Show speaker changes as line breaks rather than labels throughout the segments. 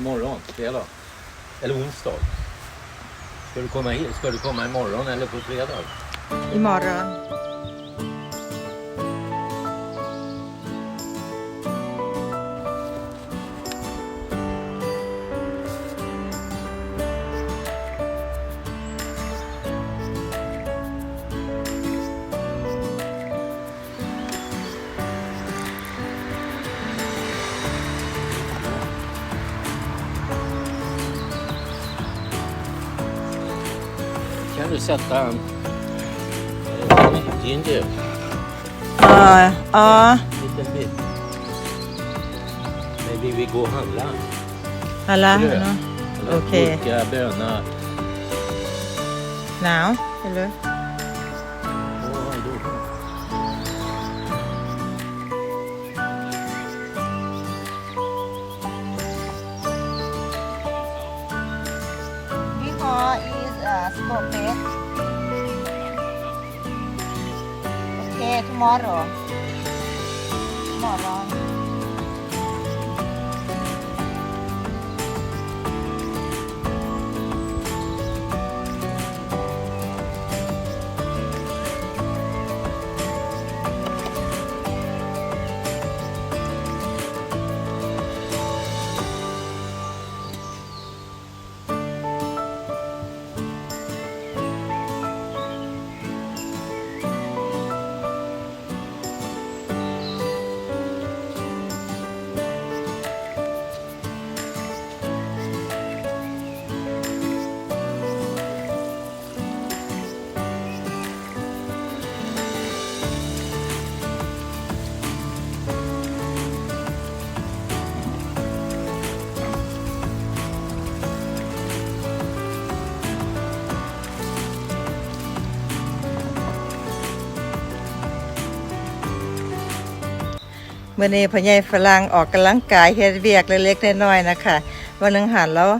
Morgon, fredag. Eller onsdag. Ska du komma hit? Ska du komma imorgon eller på fredag?
Imorgon.
to set down. Ginger.
Uh, uh.
Little bit. Maybe we go handla.
Alla, no.
Okay.
Now, hello. Is uh, spotted. Okay, tomorrow. Tomorrow. มื่อนี้พ่อใหญ่ฝรั่งออกกำลังกายเฮ็ดเวียกเล็กๆน้อยๆนะคะวันนึงหันแล้ว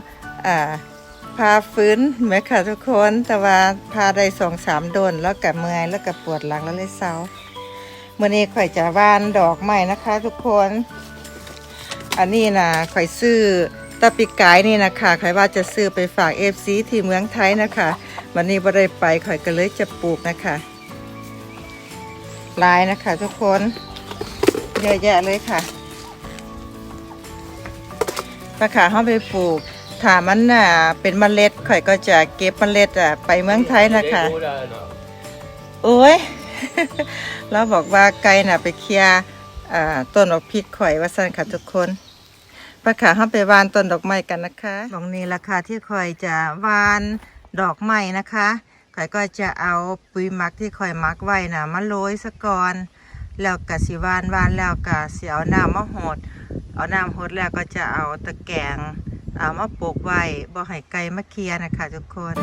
อ่าพาฟื้นไหมค่ะทุกคนแต่ว่าพาได้สองสามโดนแล้วกับเมื่อยแล้วกับปวดหลังแล้วเลยเศร้าเมื่อนี้ข่อยจะวานดอกไม้นะคะ ทุกคน อันนี้นะข่อยซื้อตะปิกายนี่นะคะข่อยว่าจะซื้อไปฝากเอฟซีที่เมืองไทยนะคะวันนี้บ่ได้ไปข่อยก็เลยจะปลูกนะคะลายนะคะ ทุกคน เยอะแยะเลยค่ะปลาขาเข้าไปปลูกถามมันน่ะเป็นเมล็ดข่อยก็จะเก็บเมล็ดอะไปเมืองไทยนะคะโอ้ยเราบอกว่าไก่น่ะไปเคลียร์ต้นดอกพริกข่อยว่าสั่นค่ะทุกคนปลาขาเข้าไปวานต้นดอกไม้กันนะคะตรงนี้ราคาที่ข่อยจะวานดอกไม้นะคะข่อยก็จะเอาปุ๋ยมักที่ข่อยมักไว้น่ะมาโรยซะก่อน แล้วก็สิวานวานแล้วก็สิเอาน้ำมาหด เอาน้ำหดแล้วก็จะเอาตะแกรงเอามาปลูกไว้บ่ให้ไก่มาเคลียนะคะทุกคน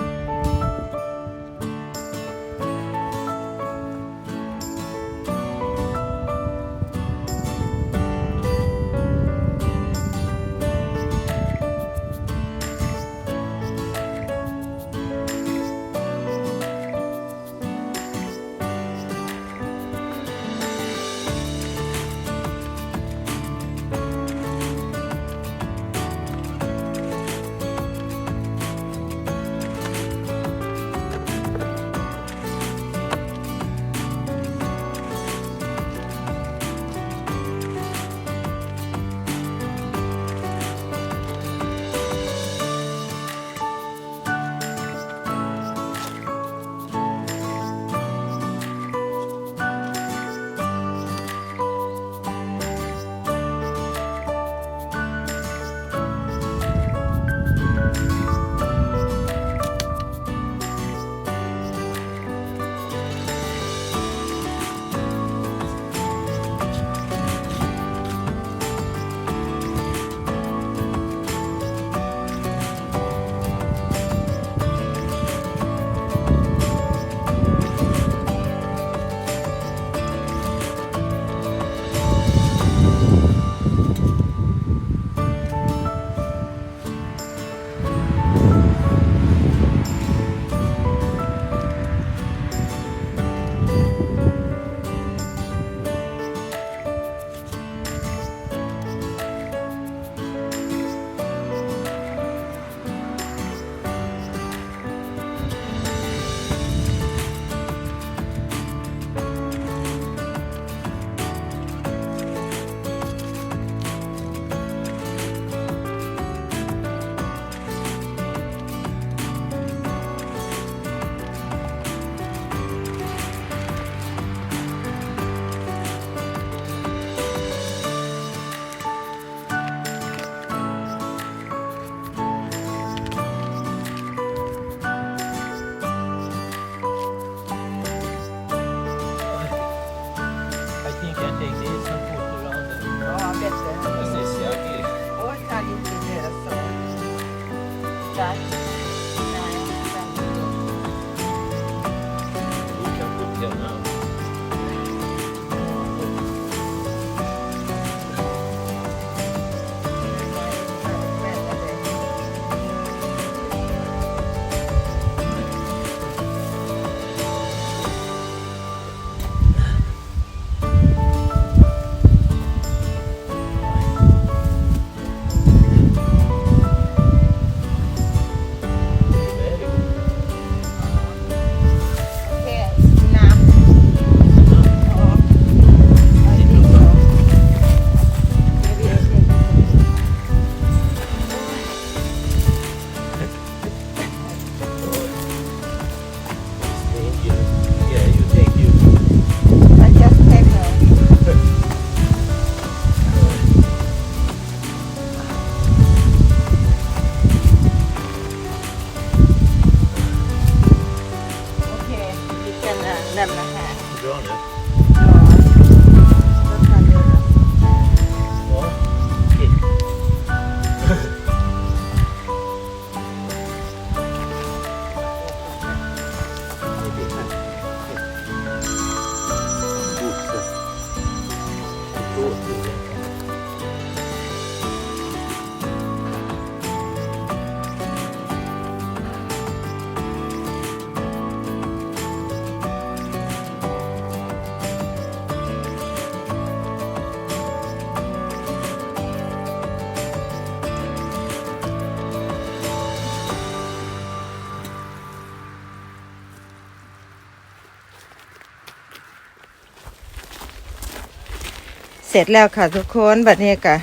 ร็จแล้วค่ะทุกคนบัดนี้ก็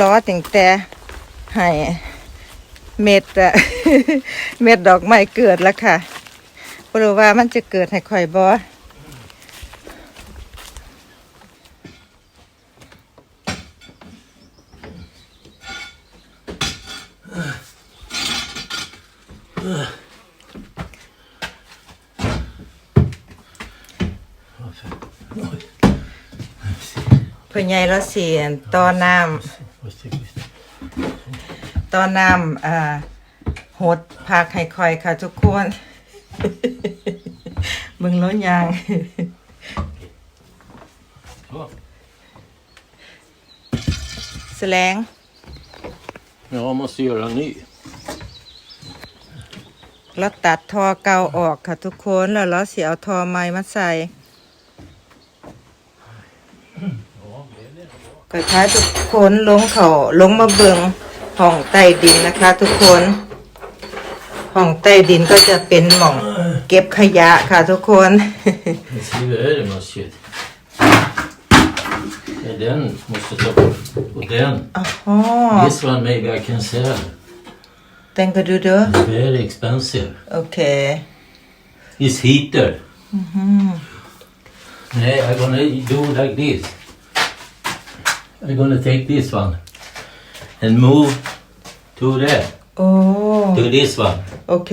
ล้อถึงแต่ให้เม็ดอะเม็ดดอกไม้เกิดแล้วค่ะบ่รู้ว่ามันจะเกิดให้ข่อยบ่ เพิ่นใหญ่แล้วสิต่อน้ำต่อน้ำอ่าหดผักให้ข่อยค่ะทุกคนมึงล้นยาง
Så.
แสลง
Ja, jag måste göra en ny.
แล้วตัดทอเก่าออกค่ะทุกคนแล้วเราสิเอาทอใหม่มาใส่ ก็ท้ายทุกคนลงเขาลงมาเบิงห้องใต้ดินนะคะ ทุกคนห้องใต้ดินก็จะเป็นหม่องเก็บขยะค่ะทุกคน
Jag skriver över måste Den måste ta bort. Och den.
อ๋อ
This one maybe I can sell.
แต่งก็ดูเด้อ
It's very expensive.
โอเค
It's heater. Nej, I'm gonna do like this. I'm gonna take this one and move to there,
โอ้
to this one.
โอเค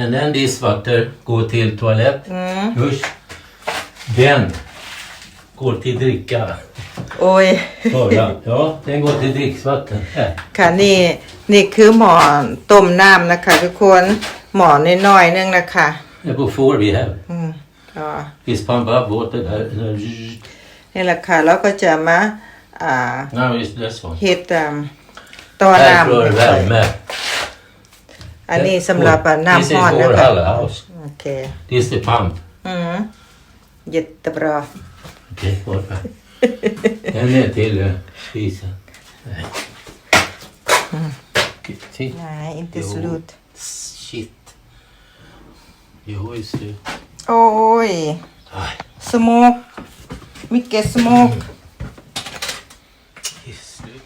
And then this water går till toalett.
อืม
Usch. Den går till dricka.
โอ้ย
Bara. Ja, den går till dricksvatten. Här.
ค่ะนี่นี่คือหมอต้มน้ำนะคะ ทุกคนหมอน้อยๆนึงนะคะ
Det är på får vi have.
อืมอ๋อ
Vi pump up water there.
นี่แหละค่ะแล้วก็จะมา อ่า
Now is this one.
เฮ็ดตามต่อ
Här
น้ำ
får
ให้
du
ค่อย
värme.
อันนี้สำหรับอะ
This
น้ำ
is
ร้อนนะ
vår
คะ
halla house.
โอเค
This is the pump.
อืมเย็ดตะบรอ
Okej, borta. En ner till eh, spisen. Nej. Okej, se.
ไหนอินเตอ
Jo.
ร์ลูด
Shit. Jo, just det.
โอ้ย
Aj,
สโมกมิเกสโมก
just det.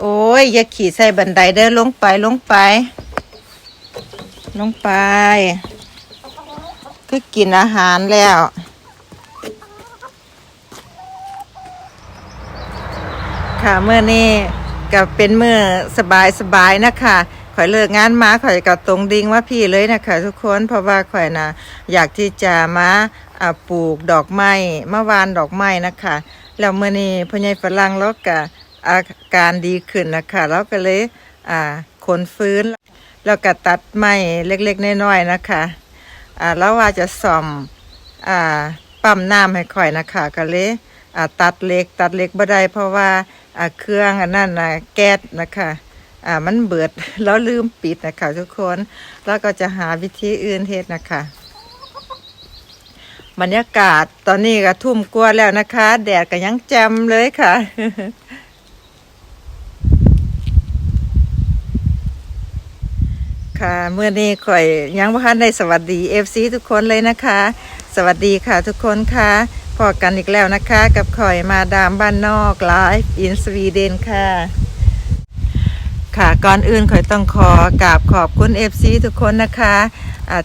โอ้ย อย่าขี่ใส่บันไดเด้อลงไปลงไป ลงไปคือกินอาหารแล้ว ค่ะเมื่อนี้ก็เป็นเมื่อสบายสบายนะคะข่อยเลิกงานมาข่อยก็ตรงดิ่งว่าพี่เลยนะคะทุกคนเพราะว่าข่อยนะอยากที่จะมาปลูกดอกไม้มาวานดอกไม้นะคะแล้วเมื่อนี้พ่อใหญ่ฝรั่งแล้วก็ อาการดีขึ้นนะคะแล้วก็เลยอ่าขนฟื้น แล้วก็ตัดไม้เล็กๆน้อยๆนะคะอ่าแล้วว่าจะซ่อมอ่าปั๊มน้ำให้ข่อยนะคะก็เลยอ่าตัดเล็กตัดเล็กบ่ได้เพราะว่าอ่าเครื่องอันนั้นนะแก๊สนะคะอ่ามันเบิดแล้วลืมปิดนะคะทุกคนแล้วก็จะหาวิธีอื่นเฮ็ดนะคะบรรยากาศตอนนี้ก็ทุ่มกว่าแล้วนะคะ แดดก็ยังแจ่มเลยค่ะ ค่ะเมื่อนี้ข่อยยังบ่ทันได้สวัสดี FC ทุกคนเลยนะคะ สวัสดีค่ะทุกคนค่ะพอกันอีกแล้วนะคะ กับข่อยมาดามบ้านนอกไลฟ์อินสวีเดนค่ะ ค่ะก่อนอื่นข่อยต้องขอกราบขอบคุณ FC ทุกคนนะคะ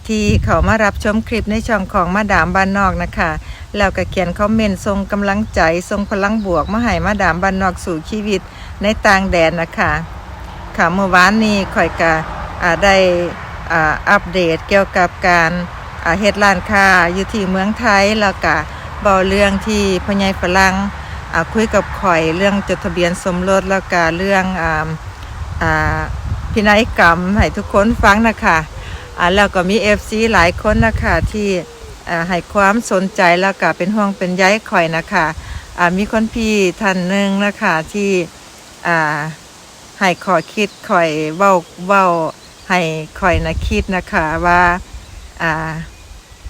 ที่เขามารับชมคลิปในช่องของมาดามบ้านนอกนะคะแล้วก็เขียนคอมเมนต์ทรงกำลังใจทรงพลังบวกมาให้มาดามบ้านนอกสู่ชีวิตในต่างแดนนะคะค่ะเมื่อวานนี้ข่อยก็อ่า ได้อัปเดตเกี่ยวกับการเฮ็ดร้านค้าอยู่ที่เมืองไทยแล้วก็เบาเรื่องที่พ่อใหญ่ฝรั่งคุยกับข่อยเรื่องจดทะเบียนสมรสแล้วก็เรื่องอพินัยกรรมให้ทุกคนฟังนะคะแล้วก็มี FC หลายคนนะคะที่อ่าให้ความสนใจแล้วก็เป็นห่วงเป็นใยข่อยนะคะมีคนพี่ท่านหนึ่งนะคะที่อ่าให้ขอคิดข่อยเว้าเว้า ให้ข่อยนะคิดนะคะว่าอ่า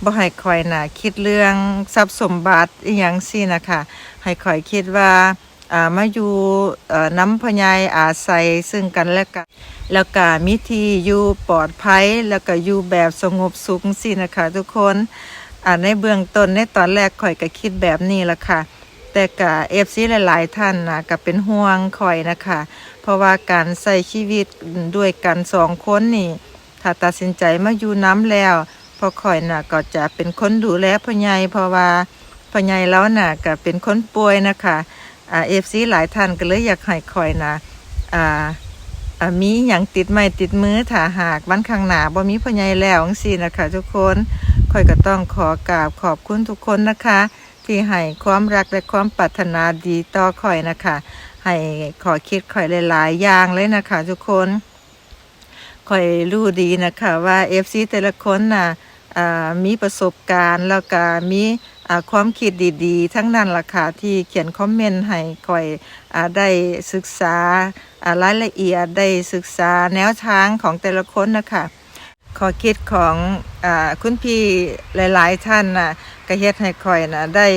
บ่ให้ข่อยนะคิดเรื่องทรัพย์สมบัติอหยังสินะคะให้ข่อยคิดว่าอ่ามาอยู่เอ่อน้ำพญายอาศัยซึ่งกันและกันแล้วก็มิที่อยู่ปลอดภัยแล้วก็อยู่แบบสงบสุขสินะคะ ทุกคนอ่าในเบื้องต้นในตอนแรกข่อยก็คิดแบบนี้ละค่ะ แต่กับเอฟซีหลาย ๆ ท่านนะก็เป็นห่วงคอยนะคะ เพราะว่าการใส่ชีวิตด้วยกันสองคนนี่ถ้าตัดสินใจมาอยู่น้ำแล้วพอคอยน่ะก็จะเป็นคนดูแลพ่อใหญ่เพราะว่าพ่อใหญ่แล้วน่ะก็เป็นคนป่วยนะคะเอฟซีหลายท่านก็เลยอยากให้คอยนะอ่ามีอย่างติดไม้ติดมือถ้าหากวันข้างหน้าบ่มีพ่อใหญ่แล้วจังซี่นะคะ ทุกคนคอยก็ต้องขอกราบขอบคุณทุกคนนะคะ ที่ให้ความรักและความปรารถนาดีต่อข่อยนะคะ ให้ขอคิดข่อยหลาย ๆ อย่างเลยนะคะ ทุกคนข่อยรู้ดีนะคะว่าเอฟซีแต่ละคนน่ะอ่ามีประสบการณ์แล้วก็มีความคิดดีๆ ทั้งนั้นล่ะค่ะที่เขียนคอมเมนต์ให้ข่อยอได้ศึกษาอ่ารายละเอียดได้ศึกษาแนวทางของแต่ละคนนะคะ ขอคิดของอคุณพี่หลาย ๆ ท่านนะก็เฮ็ดให้ข่อยนะได้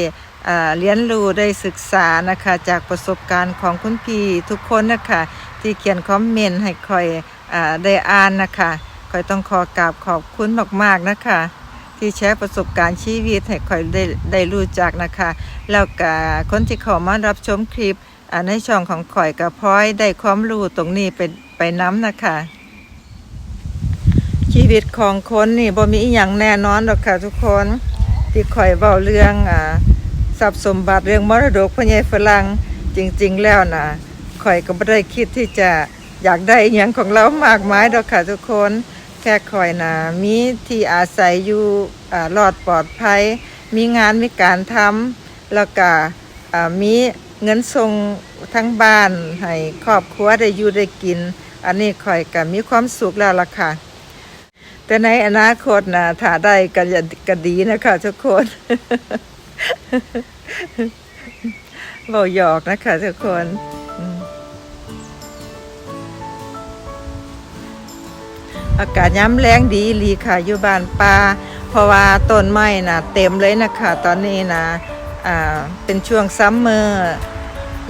เรียนรู้ได้ศึกษานะคะจากประสบการณ์ของคุณพี่ทุกคนนะคะที่เขียนคอมเมนต์ให้ข่อยอได้อ่านนะคะข่อยต้องขอกราบขอบคุณมากๆนะคะ ที่แชร์ประสบการณ์ชีวิตให้ข่อยได้ได้รู้จักนะคะ แล้วก็คนที่เข้ามารับชมคลิปในช่องของข่อยก็พลอยได้ความรู้ตรงนี้ไปไปน้ำนะคะ ชีวิตของคนนี่บ่มีอหย่างแน่นอนหรอกค่ะทุกคนที่คอยเว้าเรื่องอ่าทรัพย์สมบัติเรื่องมรดกพ่อใหญ่ฝรั่งจริง ๆ แล้วนะข่อยก็บ่ได้คิดที่จะอยากได้อหย่างของเรามากมายดอกค่ะทุกคนแค่ข่อยนะมีที่อาศัยอยู่อ่ารอดปลอดภัย มีงานมีการทำแล้วก็อ่ามีเงินส่งทั้งบ้านให้ครอบครัวได้อยู่ได้กิน อันนี้ข่อยก็มีความสุขแล้วล่ะค่ะ แต่ในอนาคตนะถ้าได้ก็จะก็ดีนะคะทุกคนเบาหยอกนะคะ ทุกคนอากาศย้ำแรงดีลีค่ะอยู่บ้านป่าเพราะว่าต้นไม้นะเต็มเลยนะคะ ตอนนี้นะอ่าเป็นช่วงซัมเมอร์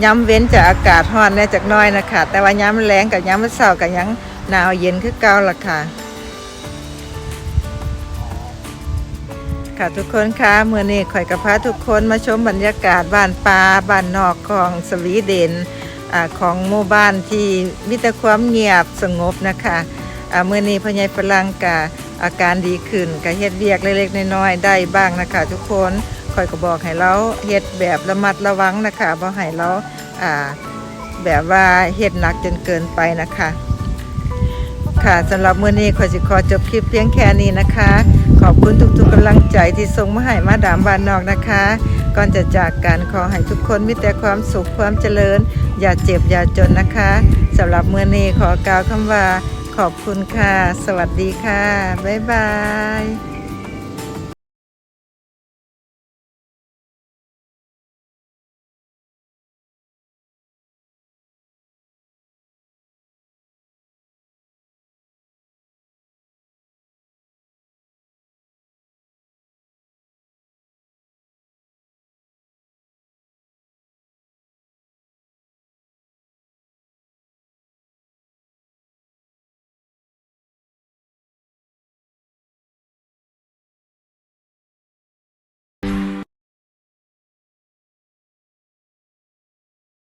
ย้ำเว้นจากอากาศร้อนแน่จากน้อยนะคะ แต่ว่าย้ำแรงกับย้ำเศร้ากับยังหนาวเย็นคือเก่าละค่ะ ค่ะทุกคนคะเมื่อนี้ข่อยกับพาทุกคนมาชมบรรยากาศบ้านป่าบ้านนอกของสวีเดนอของหมู่บ้านที่มีแต่ความเงียบสงบนะคะอ่าเมื่อนี้พ่อใหญ่ฝรั่งกะอาการดีขึ้นกะเฮ็ดเวียกเล็กๆน้อยๆได้บ้างนะคะ ทุกคนข่อยก็บอกให้เราเฮ็ดแบบระมัดระวังนะคะบ่ให้เราแบบว่าเฮ็ดหนักจนเกินไปนะคะ ค่ะสำหรับเมื้อนี้ขอสิขอจบคลิปเพียงแค่นี้นะคะ ขอบคุณทุกๆกำลังใจที่ส่งมาให้มาดามบานนอกนะคะ ก่อนจะจากกันขอให้ทุกคนมีแต่ความสุขความเจริญ อย่าเจ็บอย่าจนนะคะสำหรับเมื่อนี้ขอกล่าวคำว่า ขอบคุณค่ะ สวัสดีค่ะ บ๊ายบาย